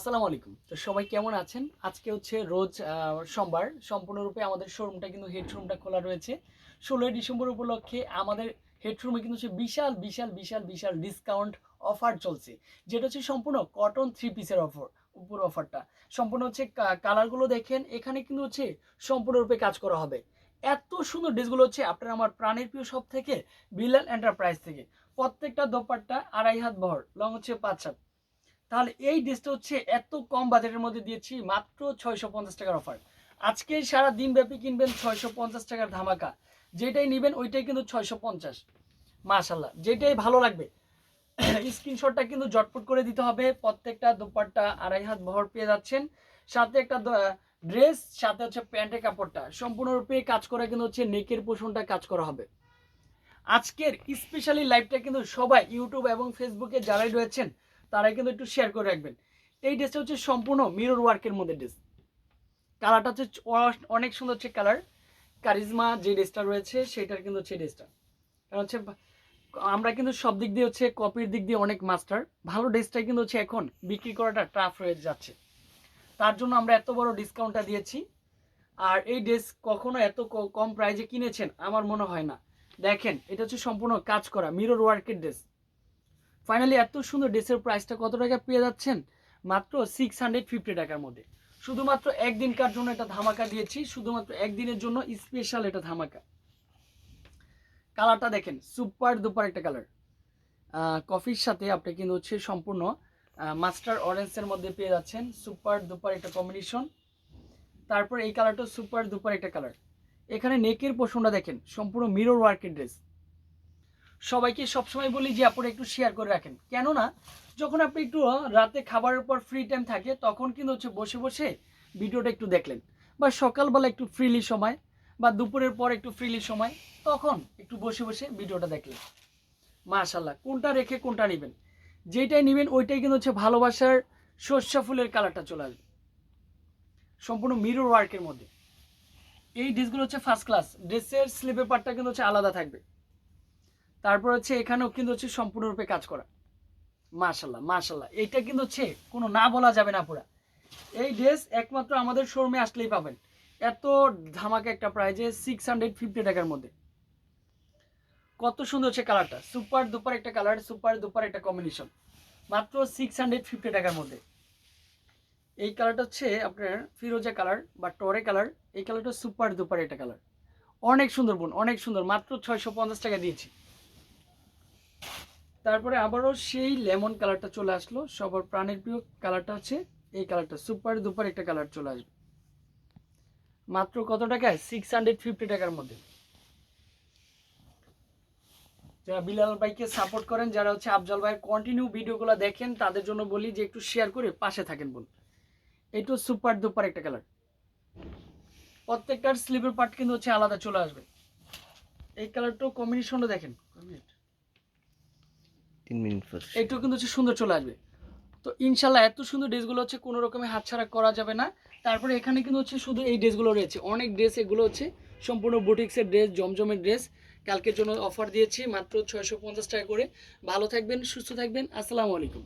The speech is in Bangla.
আসসালামু আলাইকুম। তো সবাই কেমন আছেন? আজকে হচ্ছে রোজ সোমবার। সম্পূর্ণরূপে আমাদের শোরুমটা কিন্তু হেড শোরুমটা খোলা রয়েছে। ষোলোই ডিসেম্বর উপলক্ষে আমাদের হেড শোরুমে কিন্তু হচ্ছে বিশাল বিশাল বিশাল বিশাল ডিসকাউন্ট অফার চলছে। যেটা হচ্ছে সম্পূর্ণ কটন থ্রি পিসের অফার উপর অফারটা সম্পূর্ণ হচ্ছে কালারগুলো দেখেন, এখানে কিন্তু হচ্ছে সম্পূর্ণরূপে কাজ করা হবে। এত সুন্দর ড্রেসগুলো হচ্ছে আপনার আমার প্রাণের প্রিয় সব থেকে বিলাল এন্টারপ্রাইজ থেকে। প্রত্যেকটা দোপাট্টা আড়াই হাত ভর লং হচ্ছে পাঁচ হাত। তাহলে এই ড্রেসটা হচ্ছে এত কম বাজেটের মধ্যে দিয়েছি, মাত্র ছয়শো পঞ্চাশ টাকার অফার আজকে সারা দিন ব্যাপী কিনবেন ছয়শো পঞ্চাশ টাকার ধামাকা। যেটাই নেবেন ওইটাই কিন্তু ছয়শো পঞ্চাশ। মাশাল্লাহ যেটাই ভালো লাগবে। স্ক্রিনশটটা কিন্তু জটপট করে দিতে হবে। প্রত্যেকটা দুপাট্টা আড়াই হাত ভর পেয়ে যাচ্ছেন। সাথে একটা ড্রেস সাথে হচ্ছে প্যান্টের কাপড়টা। সম্পূর্ণরূপে কাজ করা কিন্তু হচ্ছে নেকের পোষণটা কাজ করা হবে। আজকের স্পেশালি লাইভটা কিন্তু সবাই ইউটিউব এবং ফেসবুকে যারাই রয়েছেন তারাই কিন্তু একটু শেয়ার করে রাখবেন। এই ড্রেসটা হচ্ছে সম্পূর্ণ মিরর ওয়ার্কের মধ্যে ড্রেস কালারটা হচ্ছে অনেক সুন্দর হচ্ছে কালার কারিজমা যে ড্রেসটা রয়েছে, সেটার কিন্তু হচ্ছে ড্রেসটা কারণ হচ্ছে আমরা কিন্তু সব দিক দিয়ে হচ্ছে কপির দিক দিয়ে অনেক মাস্টার ভালো ড্রেসটাই কিন্তু হচ্ছে এখন বিক্রি করাটা টাফ হয়ে যাচ্ছে। তার জন্য আমরা এত বড় ডিসকাউন্টটা দিয়েছি। আর এই ড্রেস কখনো এত কম প্রাইজে কিনেছেন? আমার মনে হয় না। দেখেন, এটা হচ্ছে সম্পূর্ণ কাজ করা মিরর ওয়ার্কের ড্রেস ফাইনালি এত সুন্দর ড্রেসের প্রাইসটা কত টাকা পেয়ে যাচ্ছেন? মাত্র সিক্স হান্ড্রেড ফিফটি টাকার মধ্যে। শুধুমাত্র একদিনকার জন্য এটা ধামাকা দিয়েছি, শুধুমাত্র একদিনের জন্য স্পেশাল এটা ধামাকা। কালারটা দেখেন সুপার দুপার একটা কালার কফির সাথে আপনি কিন্তু হচ্ছে সম্পূর্ণ মাস্টার অরেঞ্জের মধ্যে পেয়ে যাচ্ছেন সুপার দুপার একটা কম্বিনেশন তারপর এই কালারটা সুপার দুপার একটা কালার এখানে নেকের পোষণটা দেখেন, সম্পূর্ণ মিরর ওয়ার্কের ড্রেস সবাইকে সবসময় বলি যে আপনারা একটু শেয়ার করে রাখেন। কেননা, যখন আপনি একটু রাতে খাবারের পর ফ্রি টাইম থাকে, তখন কিন্তু হচ্ছে বসে বসে ভিডিওটা একটু দেখলেন। বা সকালবেলা একটু ফ্রিলি সময়, বা দুপুরের পর একটু ফ্রিলি সময়, তখন একটু বসে বসে ভিডিওটা দেখলেন। মাশাল্লাহ কোনটা রেখে কোনটা নেবেন? যেটাই নেবেন, ওইটাই কিন্তু হচ্ছে ভালোবাসার সর্ষা ফুলের কালারটা চলে আসবে। সম্পূর্ণ মিরর ওয়ার্কের মধ্যে। এই ড্রেসগুলো হচ্ছে ফার্স্ট ক্লাস ড্রেসের স্লিপের পার্টটা কিন্তু হচ্ছে আলাদা থাকবে। তারপর হচ্ছে এখানেও কিন্তু হচ্ছে সম্পূর্ণরূপে কাজ করা। মাশাল্লাহ মাশাল্লাহ এইটা কিন্তু হচ্ছে কোনো না বলা যাবে না পুরা। এই ড্রেস একমাত্র আমাদের শোরুমে আসলেই পাবেন। এত ধামাকা একটা প্রাইজে সিক্স হান্ড্রেড ফিফটি টাকার মধ্যে। কত সুন্দর হচ্ছে কালারটা সুপার দুপার একটা কালার সুপার দুপার একটা কম্বিনেশন মাত্র সিক্স হান্ড্রেড ফিফটি টাকার মধ্যে। এই কালারটা হচ্ছে আপনার ফিরোজা কালার বা টরে কালার এই কালারটা সুপার দুপার একটা কালার অনেক সুন্দর বোন, অনেক সুন্দর। মাত্র ছয়শো পঞ্চাশ টাকা দিয়েছি। তারপরে আবারও সেই লেমন কালারটা চলে আসলো। সবার প্রাণের প্রিয় কালারটা হচ্ছে এই কালারটা। সুপার দুপার একটা কালার চলে আসবে। মাত্র কত টাকায়? সিক্স হান্ড্রেড ফিফটি টাকার মধ্যে। যারা বিলাল ভাইকে সাপোর্ট করেন, যারা হচ্ছে আফজল ভাইয়ের কন্টিনিউ ভিডিওগুলো দেখেন, তাদের জন্য বলি যে একটু শেয়ার করে পাশে থাকেন বোন এইটু সুপার দুপার একটা কালার। প্রত্যেকটার স্লিপের পার্ট কিন্তু হচ্ছে আলাদা চলে আসবে। এই কালারটাও কম্বিনেশনটা দেখেন। তিন মিনিট ফার্স্ট একটু কিন্তু হচ্ছে সুন্দর চলে আসবে। তো ইনশাল্লাহ এত সুন্দর ড্রেসগুলো হচ্ছে কোনো রকমের হাতছাড়া করা যাবে না। তারপরে এখানে কিন্তু হচ্ছে শুধু এই ড্রেসগুলো রয়েছে। অনেক ড্রেস এগুলো হচ্ছে সম্পূর্ণ বুটিক্সের ড্রেস, জমজমের ড্রেস। কালকের জন্য অফার দিয়েছি মাত্র ছয়শো পঞ্চাশ টাকা করে। ভালো থাকবেন, সুস্থ থাকবেন। আসসালামু আলাইকুম।